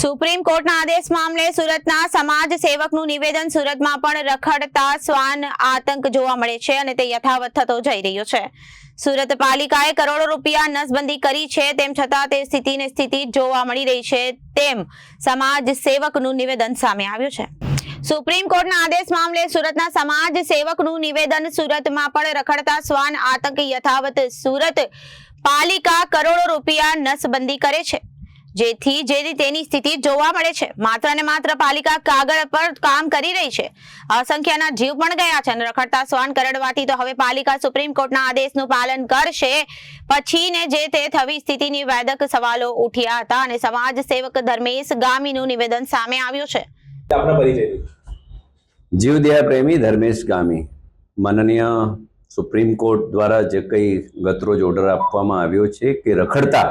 Supreme કોર્ટના આદેશ મામલે સુરતના સમાજ સેવકનું નિવેદન સુરતમાં પણ રખડતા શ્વાન આતંક જોવા મળે છે અને તે યથાવત થતો જઈ રહ્યો છે. સુરત પાલિકાએ કરોડો રૂપિયા નસબંધી કરી છે, તેમ છતાં તે સ્થિતિને સ્થિતિ જોવા મળી રહી છે, તેમ સમાજ સેવકનું નિવેદન સામે આવ્યું છે. સુપ્રીમ કોર્ટના આદેશ મામલે સુરતના સમાજ સેવકનું નિવેદન સુરતમાં પણ રખડતા શ્વાન આતંક યથાવત સુરત પાલિકા કરોડો રૂપિયા નસબંધી કરે છે. જેથી જે તેની સ્થિતિ જોવા મળે છે માત્ર ને માત્ર પાલિકા કાગળ પર કામ કરી રહી છે. અસંખ્યના જીવ પણ ગયા છે અને રખડતા શ્વાન કરડવાથી તો હવે પાલિકા સુપ્રીમ કોર્ટના આદેશનું પાલન કરશે. પછી ને જે તે થવી સ્થિતિની વેદક સવાલો ઉઠ્યા હતા અને સમાજ સેવક ધર્મેશ ગામીનું નિવેદન સામે આવ્યું છે. જીવ પરિચય જીવદયા પ્રેમી ધર્મેશ ગામી. માનનીય સુપ્રીમ કોર્ટ દ્વારા જે કંઈ ગતરોજ ઓર્ડર આપવામાં આવ્યો છે કે રખડતા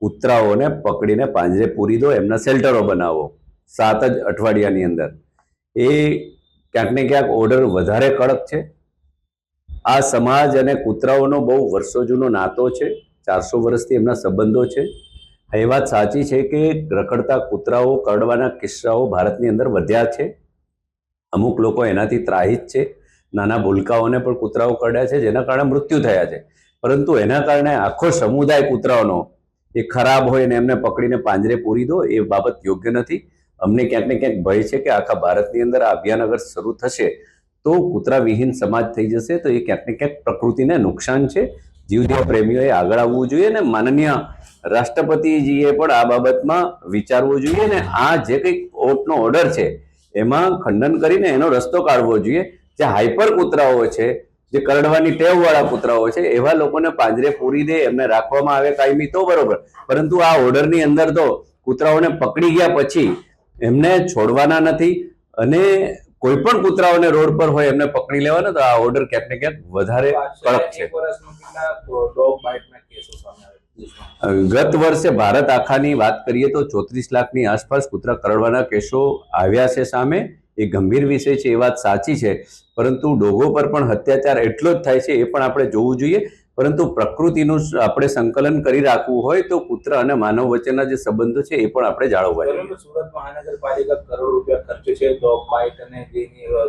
કૂતરાઓને પકડીને પાંજરે પૂરી દો, એમના શેલ્ટરો બનાવો. સાત જ અઠવાડિયાની અંદર. એ ક્યાંક ને ક્યાંક ઓર્ડર વધારે કડક છે. આ સમાજ અને કૂતરાઓનો બહુ વર્ષો જૂનો નાતો છે. ચારસો વર્ષથી એમના સંબંધો છે. એ વાત સાચી છે કે રખડતા કૂતરાઓ, કરડવાના કિસ્સાઓ ભારતની અંદર વધ્યા છે. અમુક લોકો એનાથી ત્રાહિત છે. નાના ભૂલકાઓને પણ કૂતરાઓ કરડ્યા છે, જેના કારણે મૃત્યુ થયા છે. પરંતુ એના કારણે આખો સમુદાય કૂતરાઓનો એ ખરાબ હોય ને એમને પકડીને પાંજરે પૂરી દો, એ બાબત યોગ્ય નથી. અમને ક્યાંક ને ક્યાંક ભય છે કે આખા ભારતની અંદર આ અભિયાન અગર શરૂ થશે તો કૂતરા વિહીન સમાજ થઈ જશે તો એ ક્યાંક ને ક્યાંક પ્રકૃતિને નુકસાન છે. જીવદયા પ્રેમીઓએ આગળ આવવું જોઈએ ને માનનીય રાષ્ટ્રપતિજીએ પણ આ બાબતમાં વિચારવું જોઈએ ને આ જે કંઈક કોર્ટનો ઓર્ડર છે એમાં ખંડન કરીને એનો રસ્તો કાઢવો જોઈએ. જે હાઈપર કૂતરાઓ છે જે કરડવાની ટેવવાળા કુતરાઓ છે એવા લોકોને પાંજરે પૂરી દે એમને રાખવામાં આવે કાયમી તો બરોબર. પરંતુ આ ઓર્ડરની અંદર તો કૂતરાઓને પકડી ગયા પછી એમને છોડવાના નથી અને કોઈ પણ કૂતરાઓને રોડ પર હોય એમને પકડી લેવાના તો આ ઓર્ડર ક્યાંક ને ક્યાંક વધારે કડક છે? ગત વર્ષે ભારત આખાની વાત કરીએ તો ચોત્રીસ લાખની આસપાસ કૂતરા કરડવાના કેસો આવ્યા છે સામે. એ ગંભીર વિષય છે એ વાત સાચી છે. પરંતુ ડોગો પર પણ અત્યાચાર એટલો જ થાય છે એ પણ આપણે જોવું જોઈએ. પરંતુ પ્રકૃતિનું આપણે સંકલન કરી રાખવું હોય તો કૂતરા અને માનવ વચ્ચેના જે સંબંધો છે એ પણ આપણે જાળવવા જોઈએ. સુરત મહાનગરપાલિકા કરોડ રૂપિયા ખર્ચે છે ડોગ બાઇટ અને જેની અ,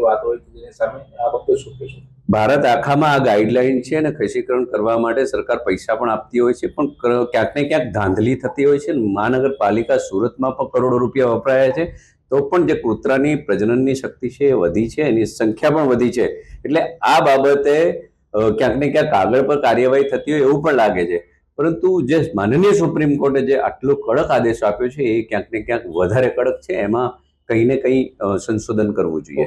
વાત હોય તો સામે આ બાબતે શું કહેશો? ભારત આખામાં આ ગાઈડલાઈન છે અને ખસીકરણ કરવા માટે સરકાર પૈસા પણ આપતી હોય છે, પણ ક્યાંક ને ક્યાંક ધાંધલી થતી હોય છે. મહાનગરપાલિકા સુરતમાં પણ કરોડો રૂપિયા વપરાયા છે. તો પણ જે કૂતરાની પ્રજનનની શક્તિ છે એ વધી છે, એની સંખ્યા પણ વધી છે. એટલે આ બાબતે ક્યાંક ને ક્યાંક આગળ પર કાર્યવાહી થતી હોય એવું પણ લાગે છે. પરંતુ જે માનનીય સુપ્રીમ કોર્ટે જે આટલો કડક આદેશ આપ્યો છે, એ ક્યાંક ને ક્યાંક વધારે કડક છે. એમાં કંઈ ને કંઈ સંશોધન કરવું જોઈએ.